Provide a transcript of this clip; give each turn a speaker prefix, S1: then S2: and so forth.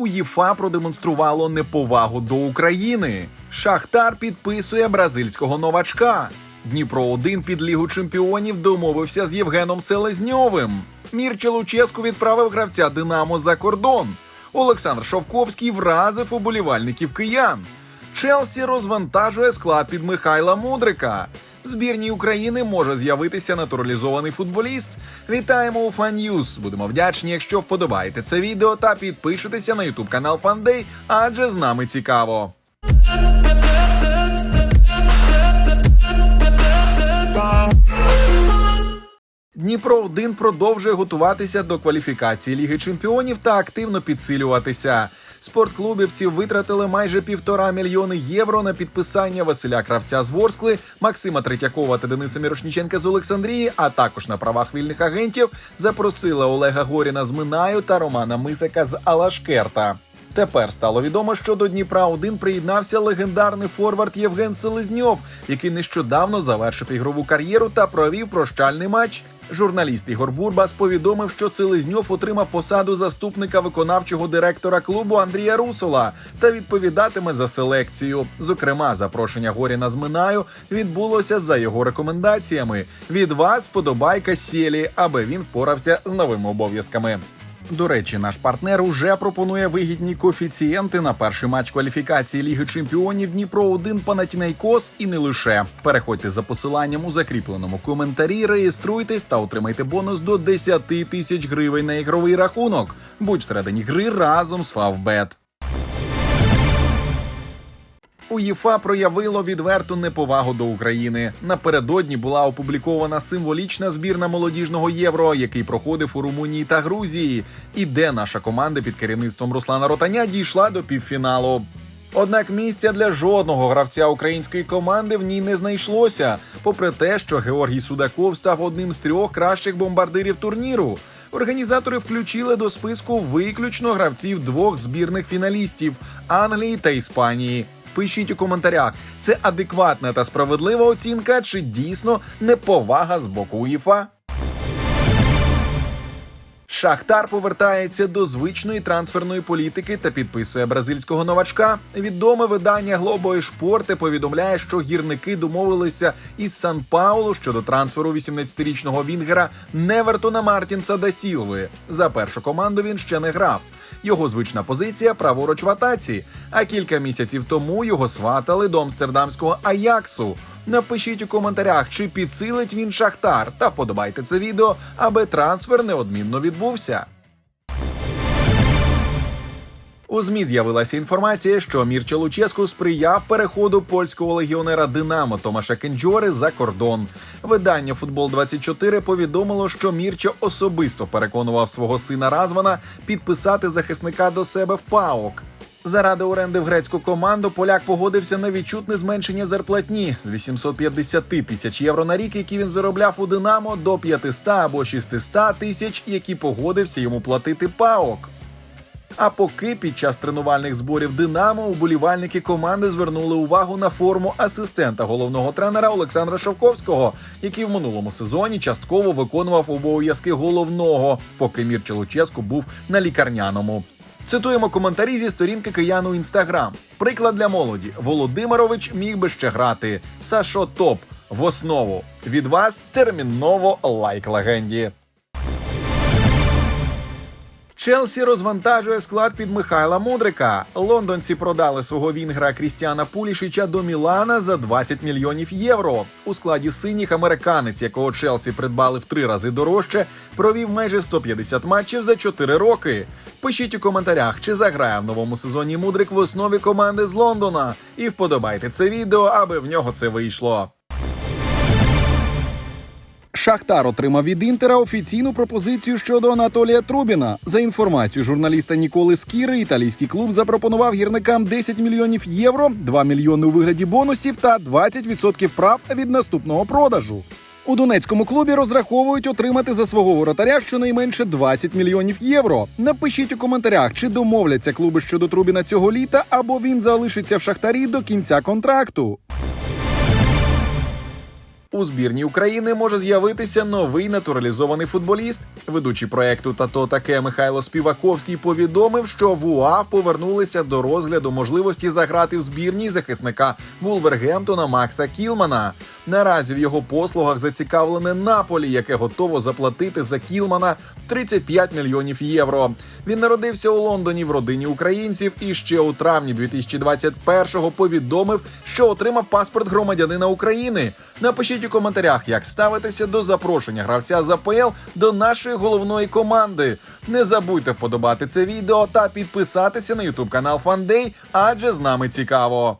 S1: УЄФА продемонструвало неповагу до України. Шахтар підписує бразильського новачка. Дніпро 1 під Лігу чемпіонів домовився з Євгеном Селезньовим. Мірча Луческу відправив гравця Динамо за кордон. Олександр Шовковський вразив уболівальників киян. Челсі розвантажує склад під Михайла Мудрика. Збірній України може з'явитися натуралізований футболіст. Вітаємо у Фан'юз. Будемо вдячні, якщо вподобаєте це відео та підпишетеся на ютуб канал Фандей, адже з нами цікаво. Дніпро 1 продовжує готуватися до кваліфікації Ліги Чемпіонів та активно підсилюватися. Спортклубівці витратили майже півтора мільйони євро на підписання Василя Кравця з Ворскли, Максима Третьякова та Дениса Мірошніченка з Олександрії, а також на правах вільних агентів запросили Олега Горіна з Минаю та Романа Мисака з Алашкерта. Тепер стало відомо, що до Дніпра 1 приєднався легендарний форвард Євген Селезньов, який нещодавно завершив ігрову кар'єру та провів прощальний матч. Журналіст Ігор Бурбас повідомив, що Селезньов отримав посаду заступника виконавчого директора клубу Андрія Русола та відповідатиме за селекцію. Зокрема, запрошення Горіна з Минаю відбулося за його рекомендаціями. Від вас подобайка сілі, аби він впорався з новими обов'язками. До речі, наш партнер уже пропонує вигідні коефіцієнти на перший матч кваліфікації Ліги Чемпіонів Дніпро 1 Панатінайкос і не лише. Переходьте за посиланням у закріпленому коментарі, реєструйтесь та отримайте бонус до 10 тисяч гривень на ігровий рахунок. Будь всередині гри разом з Фавбет. УЄФА проявило відверту неповагу до України. Напередодні була опублікована символічна збірна молодіжного євро, який проходив у Румунії та Грузії, і де наша команда під керівництвом Руслана Ротаня дійшла до півфіналу. Однак місця для жодного гравця української команди в ній не знайшлося, попри те, що Георгій Судаков став одним з трьох кращих бомбардирів турніру. Організатори включили до списку виключно гравців двох збірних фіналістів Англії та Іспанії. Пишіть у коментарях, це адекватна та справедлива оцінка, чи дійсно неповага з боку УЄФА? Шахтар повертається до звичної трансферної політики та підписує бразильського новачка. Відоме видання Глобо Шпорте повідомляє, що гірники домовилися із Сан Паулу щодо трансферу 18-річного Вінгера Невертона Мартінса да Сілви. За першу команду він ще не грав. Його звична позиція праворуч в атаці. А кілька місяців тому його сватали до амстердамського Аяксу. Напишіть у коментарях, чи підсилить він Шахтар, та вподобайте це відео, аби трансфер неодмінно відбувся. У змі з'явилася інформація, що Мірча Луческу сприяв переходу польського легіонера Динамо Томаша Кенджори за кордон. Видання Футбол 24 повідомило, що Мірча особисто переконував свого сина Развана підписати захисника до себе в ПАОК. Заради оренди в грецьку команду поляк погодився на відчутне зменшення зарплатні з 850 тисяч євро на рік, які він заробляв у Динамо, до 500 або 600 тисяч, які погодився йому платити ПАОК. А поки під час тренувальних зборів Динамо уболівальники команди звернули увагу на форму асистента головного тренера Олександра Шовковського, який в минулому сезоні частково виконував обов'язки головного, поки Мірча Луческу був на лікарняному. Цитуємо коментарі зі сторінки кияну інстаграм. Приклад для молоді: Володимирович міг би ще грати. Сашо топ в основу. Від вас терміново лайк легенді. Челсі розвантажує склад під Михайла Мудрика. Лондонці продали свого вінгра Крістіана Пулішича до Мілана за 20 мільйонів євро. У складі синіх американець, якого Челсі придбали в три рази дорожче, провів майже 150 матчів за 4 роки. Пишіть у коментарях, чи заграє в новому сезоні Мудрик в основі команди з Лондона. І вподобайте це відео, аби в нього це вийшло. Шахтар отримав від Інтера офіційну пропозицію щодо Анатолія Трубіна. За інформацією журналіста Ніколи Скіри, італійський клуб запропонував гірникам 10 мільйонів євро, 2 мільйони у вигляді бонусів та 20% прав від наступного продажу. У донецькому клубі розраховують отримати за свого воротаря щонайменше 20 мільйонів євро. Напишіть у коментарях, чи домовляться клуби щодо Трубіна цього літа, або він залишиться в шахтарі до кінця контракту. У збірній України може з'явитися новий натуралізований футболіст. Ведучий проекту Тато таке Михайло Співаковський повідомив, що в УАВ повернулися до розгляду можливості заграти в збірній захисника Вулвергемптона Макса Кілмана. Наразі в його послугах зацікавлене Наполі, яке готово заплатити за Кілмана 35 мільйонів євро. Він народився у Лондоні в родині українців і ще у травні 2021-го повідомив, що отримав паспорт громадянина України. Напишіть у коментарях, як ставитися до запрошення гравця з АПЛ до нашої головної команди. Не забудьте вподобати це відео та підписатися на ютуб канал Фандей, адже з нами цікаво.